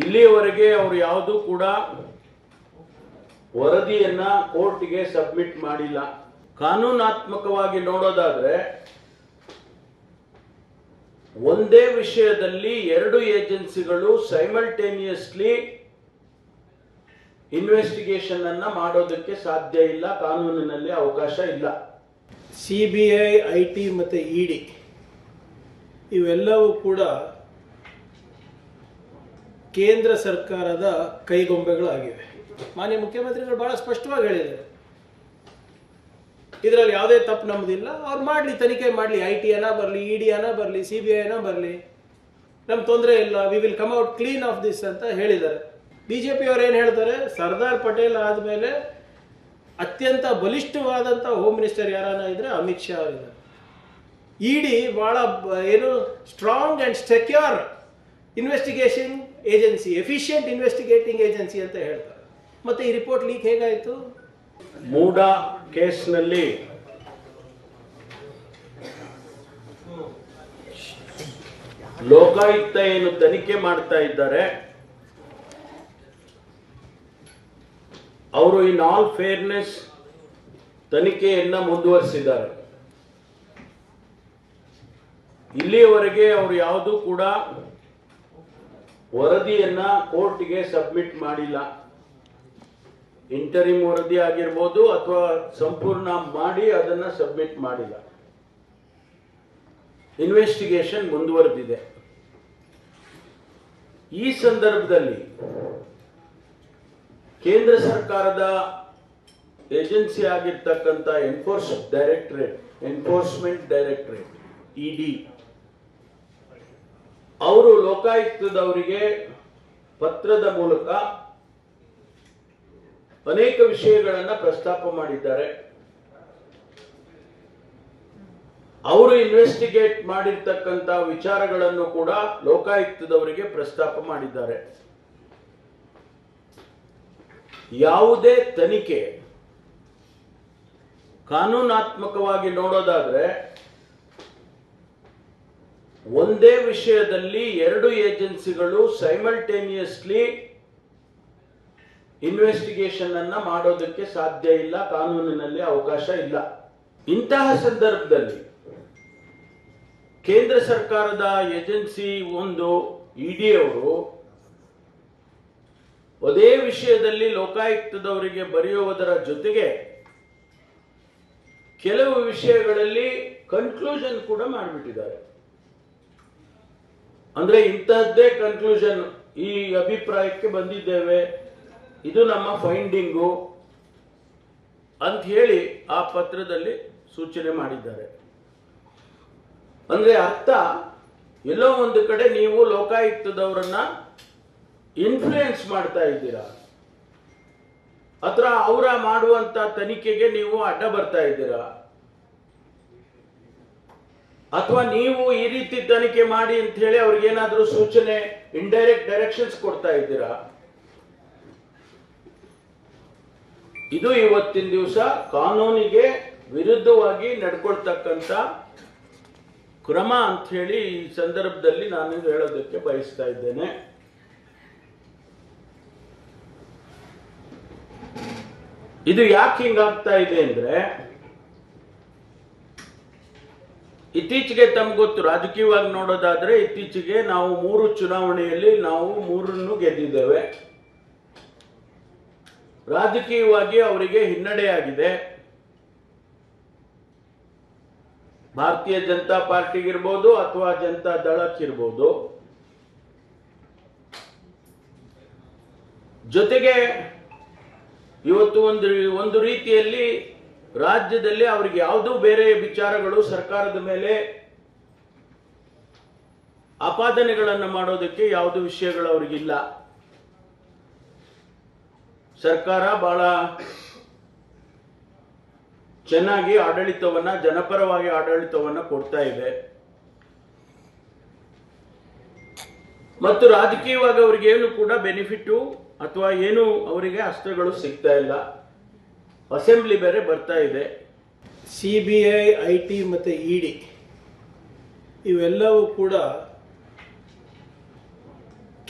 ಇಲ್ಲಿಯವರೆಗೆ ಅವರು ಯಾವುದೂ ಕೂಡ ವರದಿಯನ್ನ ಕೋರ್ಟ್ಗೆ ಸಬ್ಮಿಟ್ ಮಾಡಿಲ್ಲ. ಕಾನೂನಾತ್ಮಕವಾಗಿ ನೋಡೋದಾದ್ರೆ ಒಂದೇ ವಿಷಯದಲ್ಲಿ ಎರಡು ಏಜೆನ್ಸಿಗಳು ಸೈಮಲ್ಟೇನಿಯಸ್ಲಿ ಇನ್ವೆಸ್ಟಿಗೇಷನ್ ಅನ್ನ ಮಾಡೋದಕ್ಕೆ ಸಾಧ್ಯ ಇಲ್ಲ, ಕಾನೂನಿನಲ್ಲಿ ಅವಕಾಶ ಇಲ್ಲ. C B I I T ಮತ್ತು ಇ ಡಿ ಇವೆಲ್ಲವೂ ಕೂಡ ಕೇಂದ್ರ ಸರ್ಕಾರದ ಕೈಗೊಂಬೆಗಳಾಗಿವೆ. ಮಾನ್ಯ ಮುಖ್ಯಮಂತ್ರಿಗಳು ಬಹಳ ಸ್ಪಷ್ಟವಾಗಿ ಹೇಳಿದ್ದಾರೆ. ಇದರಲ್ಲಿ ಯಾವುದೇ ತಪ್ಪು ನಮ್ಮದಿಲ್ಲ ಅವ್ರು ಮಾಡಲಿ, ತನಿಖೆ ಮಾಡಲಿ. ಐ ಟಿ ಅನ್ನ ಬರಲಿ, ಇ ಡಿ ಬರಲಿ, ಸಿ ಬಿ ಐನ ಬರಲಿ. ನಮ್ಗೆ ತೊಂದರೆ ಇಲ್ಲ. We will come out clean of this ಅಂತ ಹೇಳಿದ್ದಾರೆ. ಬಿ ಜೆ ಪಿಯವ್ರು ಏನು ಹೇಳ್ತಾರೆ? ಸರ್ದಾರ್ ಪಟೇಲ್ ಆದಮೇಲೆ ಅತ್ಯಂತ ಬಲಿಷ್ಠವಾದಂಥ ಹೋಮ್ ಮಿನಿಸ್ಟರ್ ಯಾರನ್ನ ಇದ್ರೆ ಅಮಿತ್ ಶಾ ಅವರಿದ್ದಾರೆ ಇಡಿ ಡಿ ಭಾಳ ಏನು strong and secure investigation agency efficient investigating agency ಅಂತ ಹೇಳ್ತಾರೆ. ಮತ್ತೆ ಈ ರಿಪೋರ್ಟ್ ಲೀಕ್ ಹೇಗಾಯಿತು? ಮೂಡ ಕೇಸ್ನಲ್ಲಿ ಲೋಕಾಯುಕ್ತ ಏನು ತನಿಖೆ ಮಾಡ್ತಾ ಇದ್ದಾರೆ, ಅವರು ಇನ್ ಆಲ್ ಫೇರ್ನೆಸ್ ತನಿಖೆಯನ್ನ ಮುಂದುವರಿಸಿದ್ದಾರೆ. ಇಲ್ಲಿಯವರೆಗೆ ಅವರು ಯಾವುದೂ ಕೂಡ ವರದಿಯನ್ನ ಕೋರ್ಟ್ಗೆ ಸಬ್ಮಿಟ್ ಮಾಡಿಲ್ಲ. ಇಂಟರಿಮ್ ವರದಿ ಆಗಿರ್ಬೋದು ಅಥವಾ ಸಂಪೂರ್ಣ ಮಾಡಿ ಅದನ್ನ ಸಬ್ಮಿಟ್ ಮಾಡಿಲ್ಲ. ಇನ್ವೆಸ್ಟಿಗೇಷನ್ ಮುಂದುವರೆದಿದೆ. ಈ ಸಂದರ್ಭದಲ್ಲಿ ಕೇಂದ್ರ ಸರ್ಕಾರದ ಏಜೆನ್ಸಿ ಆಗಿರ್ತಕ್ಕಂಥ enforce directorate enforcement directorate ED ಅವರು ಲೋಕಾಯುಕ್ತದವರಿಗೆ ಪತ್ರದ ಮೂಲಕ ಅನೇಕ ವಿಷಯಗಳನ್ನ ಪ್ರಸ್ತಾಪ ಮಾಡಿದ್ದಾರೆ. ಅವರು ಇನ್ವೆಸ್ಟಿಗೇಟ್ ಮಾಡಿರ್ತಕ್ಕಂಥ ವಿಚಾರಗಳನ್ನು ಕೂಡ ಲೋಕಾಯುಕ್ತದವರಿಗೆ ಪ್ರಸ್ತಾಪ ಮಾಡಿದ್ದಾರೆ. ಯಾವುದೇ ತನಿಖೆ ಕಾನೂನಾತ್ಮಕವಾಗಿ ನೋಡೋದಾದ್ರೆ ಒಂದೇ ವಿಷಯದಲ್ಲಿ ಎರಡು ಏಜೆನ್ಸಿಗಳು ಸೈಮಲ್ಟೇನಿಯಸ್ಲಿ ಇನ್ವೆಸ್ಟಿಗೇಷನ್ ಅನ್ನ ಮಾಡೋದಕ್ಕೆ ಸಾಧ್ಯ ಇಲ್ಲ, ಕಾನೂನಿನಲ್ಲಿ ಅವಕಾಶ ಇಲ್ಲ. ಇಂತಹ ಸಂದರ್ಭದಲ್ಲಿ ಕೇಂದ್ರ ಸರ್ಕಾರದ ಏಜೆನ್ಸಿ ಒಂದು ಇಡಿ ಅವರು ಅದೇ ವಿಷಯದಲ್ಲಿ ಲೋಕಾಯುಕ್ತದವರಿಗೆ ಬರೆಯುವುದರ ಜೊತೆಗೆ ಕೆಲವು ವಿಷಯಗಳಲ್ಲಿ ಕನ್ಕ್ಲೂಷನ್ ಕೂಡ ಮಾಡಿಬಿಟ್ಟಿದ್ದಾರೆ. ಅಂದ್ರೆ ಇಂತಹದ್ದೇ ಕನ್ಕ್ಲೂಷನ್ ಈ ಅಭಿಪ್ರಾಯಕ್ಕೆ ಬಂದಿದ್ದೇವೆ. ಇದು ನಮ್ಮ ಫೈಂಡಿಂಗು ಅಂತ ಹೇಳಿ ಆ ಪತ್ರದಲ್ಲಿ ಸೂಚನೆ ಮಾಡಿದ್ದಾರೆ. ಅಂದ್ರೆ ಅರ್ಥ, ಎಲ್ಲೋ ಒಂದು ಕಡೆ ನೀವು ಲೋಕಾಯುಕ್ತದವರನ್ನ ಇನ್ಫ್ಲೂಯೆನ್ಸ್ ಮಾಡ್ತಾ ಇದ್ದೀರಾ? ಅಥವಾ ಅವರ ಮಾಡುವಂತ ತನಿಖೆಗೆ ನೀವು ಅಡ್ಡ ಬರ್ತಾ ಇದ್ದೀರಾ? ಅಥವಾ ನೀವು ಈ ರೀತಿ ತನಿಖೆ ಮಾಡಿ ಅಂತ ಹೇಳಿ ಅವ್ರಿಗೆ ಏನಾದ್ರೂ ಸೂಚನೆ ಇಂಡೈರೆಕ್ಟ್ ಡೈರೆಕ್ಷನ್ಸ್ ಕೊಡ್ತಾ ಇದ್ದೀರಾ? ಇದು ಇವತ್ತಿನ ದಿವಸ ಕಾನೂನಿಗೆ ವಿರುದ್ಧವಾಗಿ ನಡ್ಕೊಳ್ತಕ್ಕಂಥ ಕ್ರಮ ಅಂತ ಹೇಳಿ ಈ ಸಂದರ್ಭದಲ್ಲಿ ನಾನು ಹೇಳೋದಕ್ಕೆ ಬಯಸ್ತಾ ಇದ್ದೇನೆ. ಇದು ಯಾಕೆ ಹಿಂಗಾಗ್ತಾ ಇದೆ ಅಂದ್ರೆ ಇತ್ತೀಚೆಗೆ ತಮ್ಗೆ ಗೊತ್ತು, ರಾಜಕೀಯವಾಗಿ ನೋಡೋದಾದ್ರೆ ಇತ್ತೀಚೆಗೆ ನಾವು ಮೂರು ಚುನಾವಣೆಯಲ್ಲಿ ನಾವು ಮೂರನ್ನು ಗೆದ್ದಿದ್ದೇವೆ. ರಾಜಕೀಯವಾಗಿ ಅವರಿಗೆ ಹಿನ್ನಡೆಯಾಗಿದೆ. ಭಾರತೀಯ ಜನತಾ ಪಾರ್ಟಿಗಿರ್ಬೋದು ಅಥವಾ ಜನತಾ ದಳಕ್ಕಿರ್ಬೋದು. ಜೊತೆಗೆ ಇವತ್ತು ಒಂದು ಒಂದು ರೀತಿಯಲ್ಲಿ ರಾಜ್ಯದಲ್ಲಿ ಅವ್ರಿಗೆ ಯಾವುದೂ ಬೇರೆ ವಿಚಾರಗಳು ಸರ್ಕಾರದ ಮೇಲೆ ಆಪಾದನೆಗಳನ್ನು ಮಾಡೋದಕ್ಕೆ ಯಾವುದು ವಿಷಯಗಳು ಅವರಿಗಿಲ್ಲ. ಸರ್ಕಾರ ಬಹಳ ಚೆನ್ನಾಗಿ ಆಡಳಿತವನ್ನ, ಜನಪರವಾಗಿ ಆಡಳಿತವನ್ನ ಕೊಡ್ತಾ ಇದೆ. ಮತ್ತು ರಾಜಕೀಯವಾಗಿ ಅವರಿಗೆ ಏನು ಕೂಡ ಬೆನಿಫಿಟ್ಟು ಅಥವಾ ಏನು ಅವರಿಗೆ ಅಸ್ತ್ರಗಳು ಸಿಗ್ತಾ ಇಲ್ಲ. ಅಸೆಂಬ್ಲಿ ಬೇರೆ ಬರ್ತಾ ಇದೆ. C B I I T ಮತ್ತು ಇ ಡಿ. ಇವೆಲ್ಲವೂ ಕೂಡ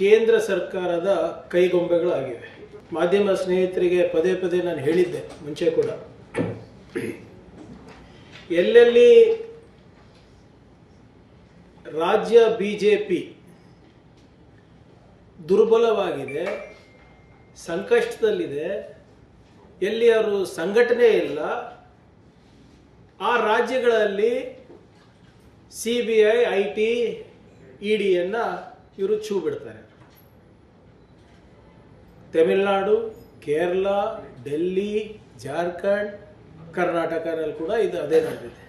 ಕೇಂದ್ರ ಸರ್ಕಾರದ ಕೈಗೊಂಬೆಗಳಾಗಿವೆ. ಮಾಧ್ಯಮ ಸ್ನೇಹಿತರಿಗೆ ಪದೇ ಪದೇ ನಾನು ಹೇಳಿದ್ದೆ ಮುಂಚೆ ಕೂಡ. ಎಲ್ಲೆಲ್ಲಿ ರಾಜ್ಯ ಬಿ ಜೆ ಪಿ ದುರ್ಬಲವಾಗಿದೆ, ಸಂಕಷ್ಟದಲ್ಲಿದೆ ಎಲ್ಲಿ ಅವರು ಸಂಘಟನೆ ಇಲ್ಲ, ಆ ರಾಜ್ಯಗಳಲ್ಲಿ C B I I T, E ಡಿಯನ್ನು ಇವರು ಛೂ ಬಿಡ್ತಾರೆ. ತಮಿಳುನಾಡು, ಕೇರಳ, ಡೆಲ್ಲಿ, ಜಾರ್ಖಂಡ್, ಕರ್ನಾಟಕದಲ್ಲಿ ಕೂಡ ಇದು ಅದೇ ನಡೆದಿದೆ.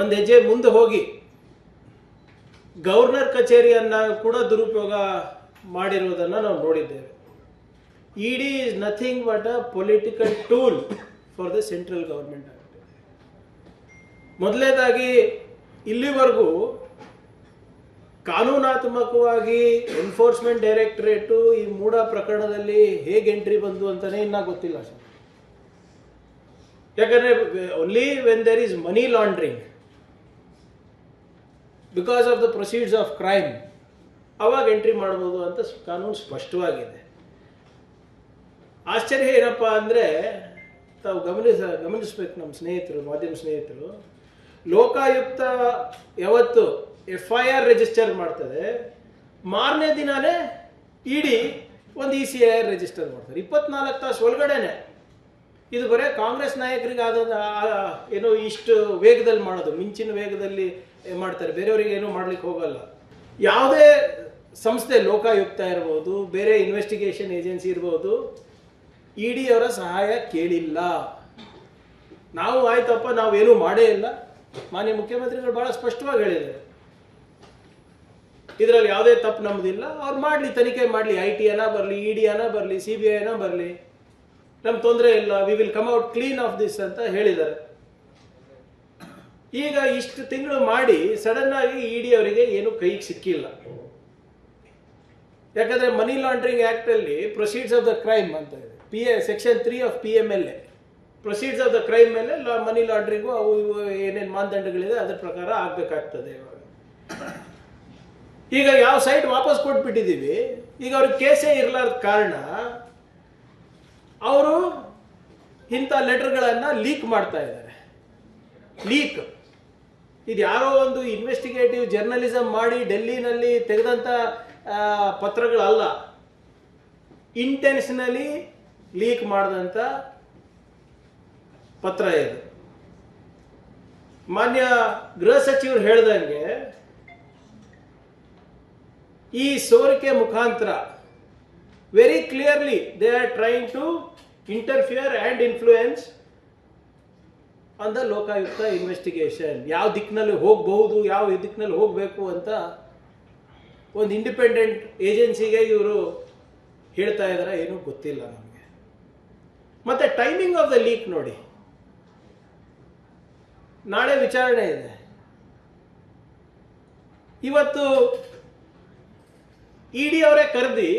ಒಂದು ಹೆಜ್ಜೆ ಮುಂದೆ ಹೋಗಿ, ಗವರ್ನರ್ ಕಚೇರಿಯನ್ನು ಕೂಡ ದುರುಪಯೋಗ ಮಾಡಿರುವುದನ್ನು ನಾವು ನೋಡಿದ್ದೇವೆ. E D is nothing but a political tool for the central government ಆಗಿದೆ ಮೊದಲನೇದಾಗಿ ಇಲ್ಲಿವರೆಗೂ ಕಾನೂನಾತ್ಮಕವಾಗಿ ಎನ್ಫೋರ್ಸ್ಮೆಂಟ್ ಡೈರೆಕ್ಟರೇಟು ಈ ಮೂಡ ಪ್ರಕರಣದಲ್ಲಿ ಹೇಗೆ ಎಂಟ್ರಿ ಬಂದು ಅಂತಾನೆ ಇನ್ನೂ ಗೊತ್ತಿಲ್ಲ. ಸರ್ ಯಾಕಂದರೆ only when there is money laundering because of the proceeds of crime ಅವಾಗ ಎಂಟ್ರಿ ಮಾಡ್ಬೋದು ಅಂತ ಕಾನೂನು ಸ್ಪಷ್ಟವಾಗಿದೆ. ಆಶ್ಚರ್ಯ ಏನಪ್ಪ ಅಂದರೆ, ತಾವು ಗಮನಿಸ, ಗಮನಿಸ್ಬೇಕು ನಮ್ಮ ಸ್ನೇಹಿತರು, ಮಾಧ್ಯಮ ಸ್ನೇಹಿತರು. ಲೋಕಾಯುಕ್ತ ಯಾವತ್ತು ಎಫ್ ಐ ಆರ್ ರಿಜಿಸ್ಟರ್ ಮಾಡ್ತದೆ, ಮಾರನೇ ದಿನಾನೇ ಇಡಿ ಒಂದು E C I R register ಮಾಡ್ತಾರೆ. ಇಪ್ಪತ್ನಾಲ್ಕು ತಾಸು ಒಳಗಡೆನೆ. ಇದು ಬರೀ ಕಾಂಗ್ರೆಸ್ ನಾಯಕರಿಗೆ ಆದ ಏನೋ ಇಷ್ಟು ವೇಗದಲ್ಲಿ ಮಾಡೋದು, ಮಿಂಚಿನ ವೇಗದಲ್ಲಿ ಮಾಡ್ತಾರೆ. ಬೇರೆಯವರಿಗೆ ಏನೂ ಮಾಡ್ಲಿಕ್ಕೆ ಹೋಗಲ್ಲ. ಯಾವುದೇ ಸಂಸ್ಥೆ ಲೋಕಾಯುಕ್ತ ಇರ್ಬೋದು, ಬೇರೆ ಇನ್ವೆಸ್ಟಿಗೇಷನ್ ಏಜೆನ್ಸಿ ಇರ್ಬೋದು ಇ ಡಿ ಅವರ ಸಹಾಯ ಕೇಳಿಲ್ಲ. ನಾವು ಆಯ್ತಪ್ಪ ನಾವೇನೂ ಮಾಡೇ ಇಲ್ಲ. ಮಾನ್ಯ ಮುಖ್ಯಮಂತ್ರಿಗಳು ಬಹಳ ಸ್ಪಷ್ಟವಾಗಿ ಹೇಳಿದ್ದಾರೆ. ಇದರಲ್ಲಿ ಯಾವುದೇ ತಪ್ಪು ನಮ್ಮದಿಲ್ಲ ಅವ್ರು ಮಾಡಲಿ, ತನಿಖೆ ಮಾಡಲಿ, ಐ ಟಿ ಅನ್ನ ಬರಲಿ, ಇ ಡಿ ಅನ್ನ ಬರಲಿ, ಸಿ ಬಿ ಐನ ಬರಲಿ. ನಮ್ ತೊಂದರೆ ಇಲ್ಲ we will come out clean of this ಅಂತ ಹೇಳಿದ್ದಾರೆ. ಈಗ ಇಷ್ಟು ತಿಂಗಳು ಮಾಡಿ ಸಡನ್ ಆಗಿ ಇ ಅವರಿಗೆ ಏನು ಕೈಗೆ ಸಿಕ್ಕಿಲ್ಲ. ಯಾಕಂದ್ರೆ ಮನಿ ಲಾಂಡ್ರಿಂಗ್ ಆಕ್ಟ್ ಅಲ್ಲಿ ಪ್ರೊಸೀಡ್ಸ್ ಆಫ್ ದ ಕ್ರೈಮ್ ಅಂತ ಇದೆ. P A section three of P M L A proceeds of the crime ಮೇಲೆ ಲಾ ಮನಿ ಲಾಂಡ್ರಿಂಗು ಅವು ಇವು ಏನೇನು ಮಾನದಂಡಗಳಿದೆ, ಅದರ ಪ್ರಕಾರ ಆಗಬೇಕಾಗ್ತದೆ ಇವಾಗ. ಈಗ ಯಾವ ಸೈಟ್ ವಾಪಸ್ ಕೊಟ್ಬಿಟ್ಟಿದ್ದೀವಿ ಈಗ ಅವ್ರಿಗೆ ಕೇಸೇ ಇರಲಾರ್ದ ಕಾರಣ, ಅವರು ಇಂಥ ಲೆಟರ್ಗಳನ್ನು ಲೀಕ್ ಮಾಡ್ತಾ ಇದ್ದಾರೆ. ಲೀಕ್ ಇದು ಯಾರೋ ಒಂದು ಇನ್ವೆಸ್ಟಿಗೇಟಿವ್ ಜರ್ನಲಿಸಮ್ ಮಾಡಿ ಡೆಲ್ಲಿನಲ್ಲಿ ತೆಗೆದಂಥ ಪತ್ರಗಳಲ್ಲ. ಇಂಟೆನ್ಷನಲಿ ಲೀಕ್ ಮಾಡಿದಂಥ ಪತ್ರ ಇದು. ಮಾನ್ಯ ಗೃಹ ಸಚಿವರು ಹೇಳ್ದಂಗೆ ಈ ಸೋರಿಕೆ ಮುಖಾಂತರ very clearly they are trying to interfere and influence on the Lokayukta investigation ಯಾವ ದಿಕ್ಕಿನಲ್ಲಿ ಹೋಗಬಹುದು, ಯಾವ ದಿಕ್ಕಿನಲ್ಲಿ ಹೋಗಬೇಕು ಅಂತ ಒಂದು ಇಂಡಿಪೆಂಡೆಂಟ್ ಏಜೆನ್ಸಿಗೆ ಇವರು ಹೇಳ್ತಾ ಇದ್ದಾರೆ ಏನೂ ಗೊತ್ತಿಲ್ಲ ನಮಗೆ. ಮತ್ತೆ ಟೈಮಿಂಗ್ ಆಫ್ ದ ಲೀಕ್ ನೋಡಿ. ನಾಳೆ ವಿಚಾರಣೆ ಇದೆ. ಇವತ್ತು ಇ ಡಿ ಅವರೇ ಕರೆದಿ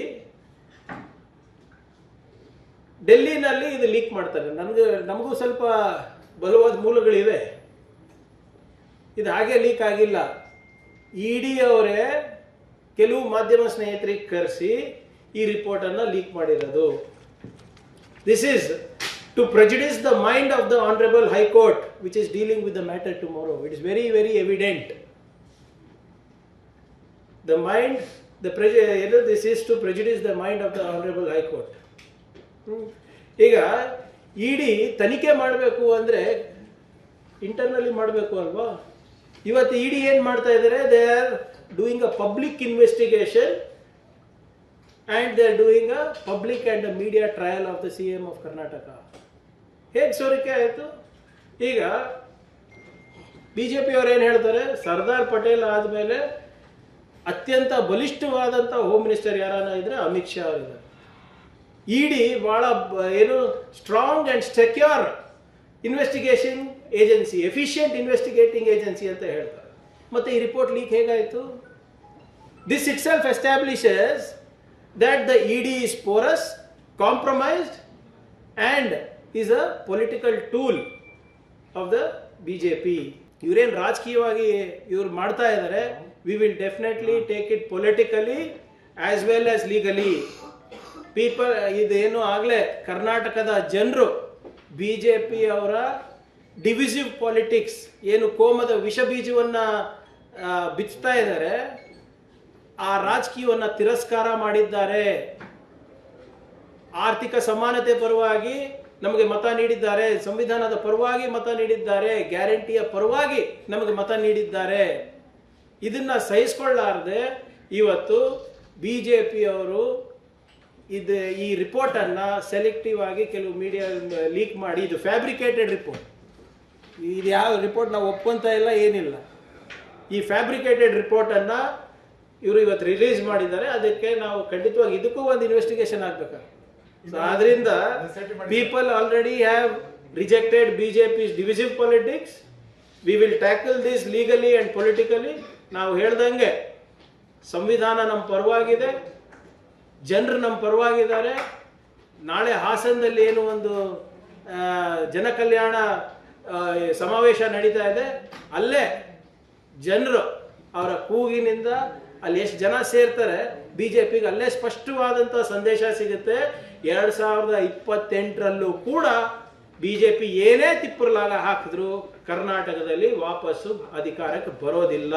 ಡೆಲ್ಲಿನಲ್ಲಿ ಇದು ಲೀಕ್ ಮಾಡ್ತಾರೆ. ನನಗೆ, ನಮಗೂ ಸ್ವಲ್ಪ ಬಲವಾದ ಮೂಲಗಳಿವೆ. ಇದು ಹಾಗೆ ಲೀಕ್ ಆಗಿಲ್ಲ. ಇ ಡಿ ಅವರೇ ಕೆಲವು ಮಾಧ್ಯಮ ಸ್ನೇಹಿತರಿಗೆ ಕರೆಸಿ ಈ ರಿಪೋರ್ಟನ್ನು ಲೀಕ್ ಮಾಡಿರೋದು. This is to prejudice the mind of the honourable High Court which is dealing with the matter tomorrow it is very very evident the mind, the prejudice, you know, this is to prejudice the mind of the Honorable High Court. Hmm. ಈಗ ಇಡಿ ತನಿಖೆ ಮಾಡಬೇಕು ಅಂದರೆ ಇಂಟರ್ನಲ್ಲಿ ಮಾಡಬೇಕು ಅಲ್ವಾ ಇವತ್ತು ಇಡಿ ಏನು ಮಾಡ್ತಾ ಇದ್ದಾರೆ they are doing a public investigation and they are doing a public and a media trial of the C M of Karnataka ಹೇಗೆ ಸೋರಿಕೆ ಆಯಿತು? ಈಗ ಬಿ ಜೆ ಪಿಯವ್ರು ಏನು ಹೇಳ್ತಾರೆ? ಸರ್ದಾರ್ ಪಟೇಲ್ ಆದಮೇಲೆ ಅತ್ಯಂತ ಬಲಿಷ್ಠವಾದಂಥ ಹೋಮ್ ಮಿನಿಸ್ಟರ್ ಯಾರನ್ನ ಇದ್ರೆ ಅಮಿತ್ ಶಾ ಅವರಿದ್ದಾರೆ ಇಡಿ ಭಾಳ ಬ- ಏನು strong and secure investigation agency efficient investigating agency ಅಂತ ಹೇಳ್ತಾರೆ. ಮತ್ತೆ ಈ ರಿಪೋರ್ಟ್ ಲೀಕ್ ಹೇಗಾಯಿತು? This itself establishes that the ED is porous, compromised, and is a political tool of the BJP. ಇವರೇನು ರಾಜಕೀಯವಾಗಿ ಇವ್ರು ಮಾಡ್ತಾ ಇದ್ದಾರೆ we will definitely take it politically as well as legally people ಇದೇನು ಆಗಲೇ ಕರ್ನಾಟಕದ ಜನರು ಬಿ ಜೆ ಪಿ ಅವರ ಡಿವಿಸಿವ್ ಪಾಲಿಟಿಕ್ಸ್ ಏನು ಕೋಮದ ವಿಷ ಬೀಜವನ್ನು ಬಿಚ್ಚುತ್ತಾ ಇದ್ದಾರೆ ಆ ರಾಜಕೀಯವನ್ನು ತಿರಸ್ಕಾರ ಮಾಡಿದ್ದಾರೆ. ಆರ್ಥಿಕ ಸಮಾನತೆ ಪರವಾಗಿ ನಮಗೆ ಮತ ನೀಡಿದ್ದಾರೆ. ಸಂವಿಧಾನದ ಪರವಾಗಿ ಮತ ನೀಡಿದ್ದಾರೆ. ಗ್ಯಾರಂಟಿಯ ಪರವಾಗಿ ನಮಗೆ ಮತ ನೀಡಿದ್ದಾರೆ. ಇದನ್ನ ಸಹಿಸ್ಕೊಳ್ಳಾರದೆ ಇವತ್ತು ಬಿ ಜೆ ಪಿಯವರು ಇದು ಈ ರಿಪೋರ್ಟನ್ನು ಸೆಲೆಕ್ಟಿವ್ ಆಗಿ ಕೆಲವು ಮೀಡಿಯಾ ಲೀಕ್ ಮಾಡಿ, ಇದು ಫ್ಯಾಬ್ರಿಕೇಟೆಡ್ ರಿಪೋರ್ಟ್ ಇದು ಯಾವ ರಿಪೋರ್ಟ್ ನಾವು ಒಪ್ಪಂತ ಇಲ್ಲ, ಏನಿಲ್ಲ. ಈ ಫ್ಯಾಬ್ರಿಕೇಟೆಡ್ ರಿಪೋರ್ಟನ್ನು ಇವರು ಇವತ್ತು ರಿಲೀಸ್ ಮಾಡಿದ್ದಾರೆ ಅದಕ್ಕೆ ನಾವು ಖಂಡಿತವಾಗಿ ಇದಕ್ಕೂ ಒಂದು ಇನ್ವೆಸ್ಟಿಗೇಷನ್ ಆಗ್ಬೇಕಾಗುತ್ತೆ ಸೊ ಆದ್ರಿಂದ people already have rejected B J P divisive politics we will tackle this legally and politically ನಾವು ಹೇಳ್ದಂಗೆ ಸಂವಿಧಾನ ನಮ್ಮ ಪರವಾಗಿದೆ ಜನರು ನಮ್ಮ ಪರವಾಗಿದ್ದಾರೆ. ನಾಳೆ ಹಾಸನದಲ್ಲಿ ಏನು ಒಂದು ಜನಕಲ್ಯಾಣ ಸಮಾವೇಶ ನಡೀತಾ ಇದೆ ಅಲ್ಲೇ ಜನರು ಅವರ ಕೂಗಿನಿಂದ ಅಲ್ಲಿ ಎಷ್ಟು ಜನ ಸೇರ್ತಾರೆ ಬಿ ಜೆ ಪಿಗೆ ಅಲ್ಲೇ ಸ್ಪಷ್ಟವಾದಂಥ ಸಂದೇಶ ಸಿಗುತ್ತೆ. ಎರಡ್ ಸಾವಿರದ ಇಪ್ಪತ್ತೆಂಟರಲ್ಲೂ ಕೂಡ ಬಿ ಜೆ ಪಿ ಏನೇ ತಿಪ್ಪುರ್ಲಾಗ ಹಾಕಿದ್ರು, ಕರ್ನಾಟಕದಲ್ಲಿ ವಾಪಸ್ಸು ಅಧಿಕಾರಕ್ಕೆ ಬರೋದಿಲ್ಲ.